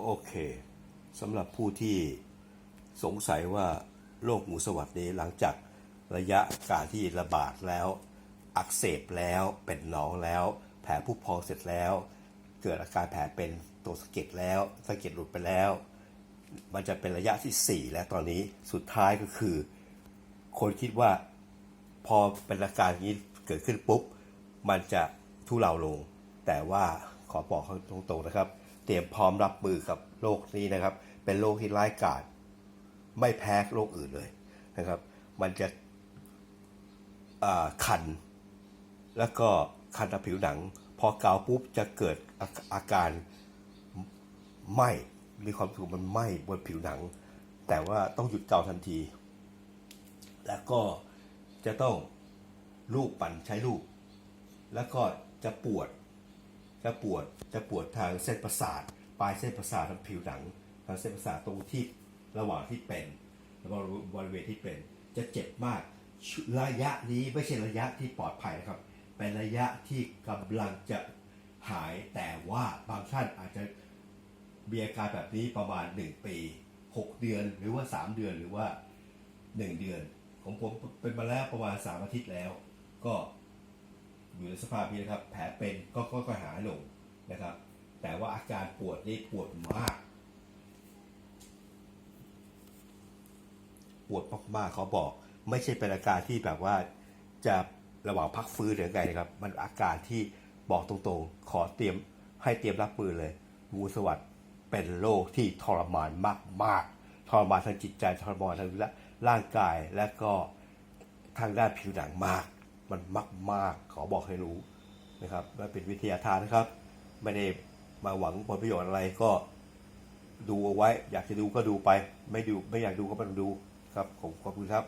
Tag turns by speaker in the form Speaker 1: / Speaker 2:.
Speaker 1: โอเคสำหรับผู้ที่สงสัยว่าโรคหมูสวัสดนี้หลังจากระยะการที่ระบาดแล้ว อักเสบแล้วเป็นหนองแล้ว แผลผุพองเสร็จแล้ว เกิดอาการแผลเป็นตัวสะเก็ดแล้วสะเก็ดหลุดไปแล้ว มันจะเป็นระยะที่ 4 แล้วตอนนี้สุดท้ายก็คือ คนคิดว่าพอเป็นอาการนี้เกิดขึ้นปุ๊บ มันจะทุเลาลง แต่ว่าขอบอกเขาตรงๆนะครับ เตรียมพร้อมรับมือกับโรคนี้นะครับ เป็นโรคที่ร้ายกาจไม่แพ้โรคอื่นเลยนะครับ มันจะคัน แล้วก็คันผิวหนัง พอเกาปุ๊บจะเกิดอาอาการไหม้มีความรู้สึกมันไหม้บนผิวหนัง แต่ว่าต้องหยุดเกาทันที แล้วก็จะต้องลูบปั่นใช้ลูบแล้วก็จะปวด จะปวดจะปวดทางเส้นประสาทปลายเส้นประสาททางผิวหนังทางเส้นประสาทตรงที่ระหว่างที่เป็นบริบริเวณที่เป็น จะเจ็บมากระยะนี้ไม่ใช่ระยะที่ปลอดภัยนะครับ เป็นระยะที่กำลังจะหายแต่ว่าบางท่านอาจจะมีอาการแบบนี้ประมาณ 1 ปี 6 เดือนหรือว่า 3 เดือนหรือว่า 1 เดือน ของผมเป็นมาแล้วประมาณ 3 อาทิตย์แล้ว ก็ อยู่ในสภาพนี้นะครับ แผลเป็นก็ก็หายลงนะครับ แต่ว่าอาการปวดนี่ปวดมาก ปวดมากๆเขาบอก ไม่ใช่เป็นอาการที่แบบว่าจะระหว่างพักฟื้นหรือไงนะครับ มันอาการที่บอกตรงๆ ขอเตรียมให้เตรียมรับมือเลย งูสวัสด์เป็นโรคที่ทรมานมากๆทรมานทางจิตใจทรมานทางร่างกายและก็ทางด้านผิวหนังมาก มันมากๆขอบอกให้รู้นะครับและเป็นวิทยาทานนะครับ ไม่ได้มาหวังผลประโยชน์อะไรก็ดูเอาไว้ อยากจะดูก็ดูไป ไม่ดูไม่อยากดูก็ไม่ต้องดูครับผมขอบคุณครับ